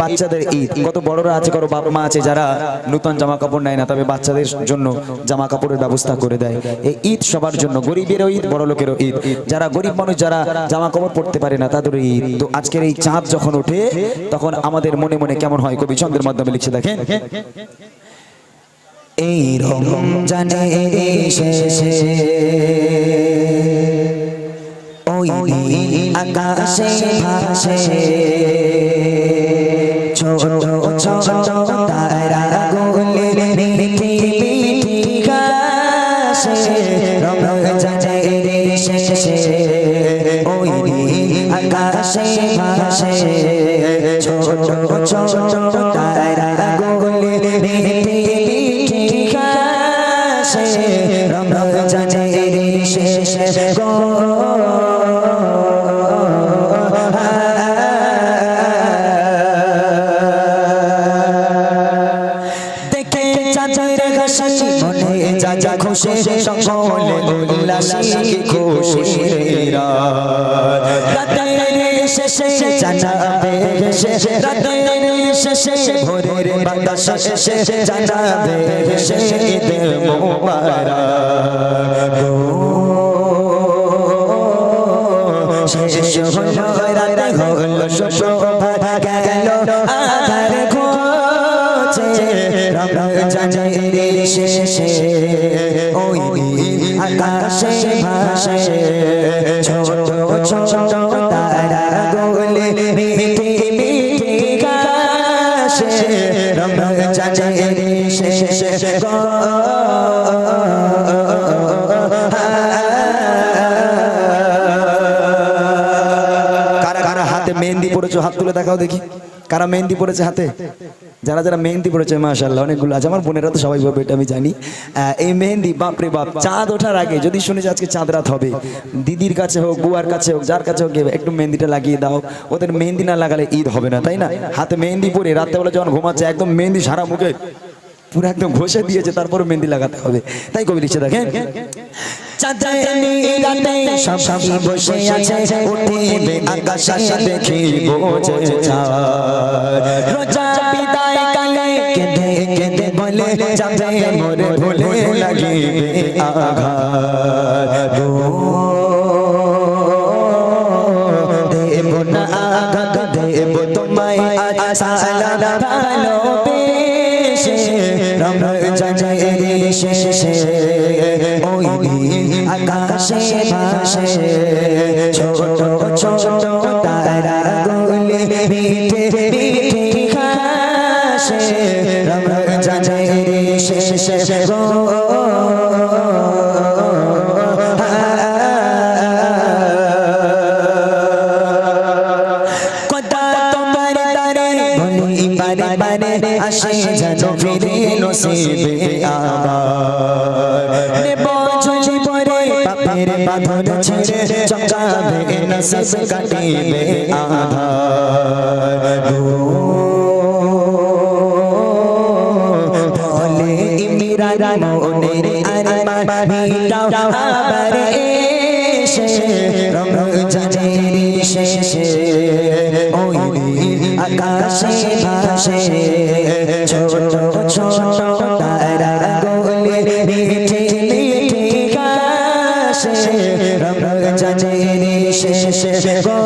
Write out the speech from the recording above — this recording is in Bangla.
বাচ্চাদের ঈদ, কত বড়রা আছে, কত বাপ মা আছে যারা নতুন জামা কাপড় নেয় না, তবে বাচ্চাদের জন্য জামা কাপড়ের ব্যবস্থা করে দেয়। এই ঈদ সবার জন্য, গরিবেরও ঈদ, বড় লোকেরও ঈদ। যারা গরিব মানুষ, যারা জামা কাপড় পরতে পারে না, তাদের ঈদ। তো আজকের এই চাঁদ যখন ওঠে, তখন আমাদের মনে মনে কেমন হয়? কবি ছন্দের মাধ্যমে লিখছে দেখেন। এই রং জানে ওই আকাশে ভাসে। তারা গুলি মিঠি মিঠি গাছে রং জানে শেষে ওই আকাশে ছোট ছোট চাচাইরে হাসি মনে যা যা খুশি সকলে উল্লাসী খুশি রাতের শেষে জানাবে শেষে রাতের শেষে ভোরের বাতাস শেষে জানাবে শেষে ঈদ মোবারক। শেষ হলো রাতে হলো শোভা গেল আধার রমজানে শেষে, ওই আকাশে ভাসে, ছোট ছোট তারা গোলে মিঠি মিঠি গাছে রমজানে শেষে কারা কারা হাতে মেহেন্দি পড়েছো হাত তুলে দেখাও দেখি। কারা মেহেন্দি পড়েছে হাতে? যারা যারা মেহেন্দি পড়েছে মাশাল্লাহ অনেকগুলো আছে। আমার বোনেরা তো সবাই বলবে এটা আমি জানি। এই মেহেন্দি, বাপরে বাপ, চাঁদ ওঠার আগে, যদি শুনে যে আজকে চাঁদ রাত হবে, দিদির কাছে হোক, বুয়ার কাছে হোক, যার কাছে হোক একটু মেহেন্দিটা লাগিয়ে দাও। ওদের মেহেন্দি না লাগালে ঈদ হবে না, তাই না? হাতে মেহেন্দি পরে রাত্রেবেলা যখন ঘুমাচ্ছে, একদম মেহেন্দি সারা মুখে, পুরো একদম ঘষে দিয়েছে তারপরে মেহেন্দি লাগাতে হবে। তাই কবি লিখছে দেখেন। চাঁদনি রাতে সবাই বসে আছে। উঠিবে আকাশে দেখিব যে রোজা বিদায় কালে কেঁদে কেঁদে বলে, যাবে মোরে ভুলে লাগিবে আঘাত। দেব না আঘাত, দেব তোমায় আজ সালাম ভালোবেসে রমজানের শেষে ওই আকাশে ভাসে, ছোট ছোট তারা গুলি মিঠে মিঠে খাসে রমজানের শেষে বারে আসে যেন ফিরে নসিবে পরে পাপের বাঁধন ছেড়ে চকাবে, নসিব কাটিবে আধার বলে ইমিরান মনের আরমান মিটাও আবার এসে, রমজানের শেষে, ওই আকাশে ভাসে ছোট তারা গোলে মিঠে মিঠে কাশে রঙ জানে শেষে গো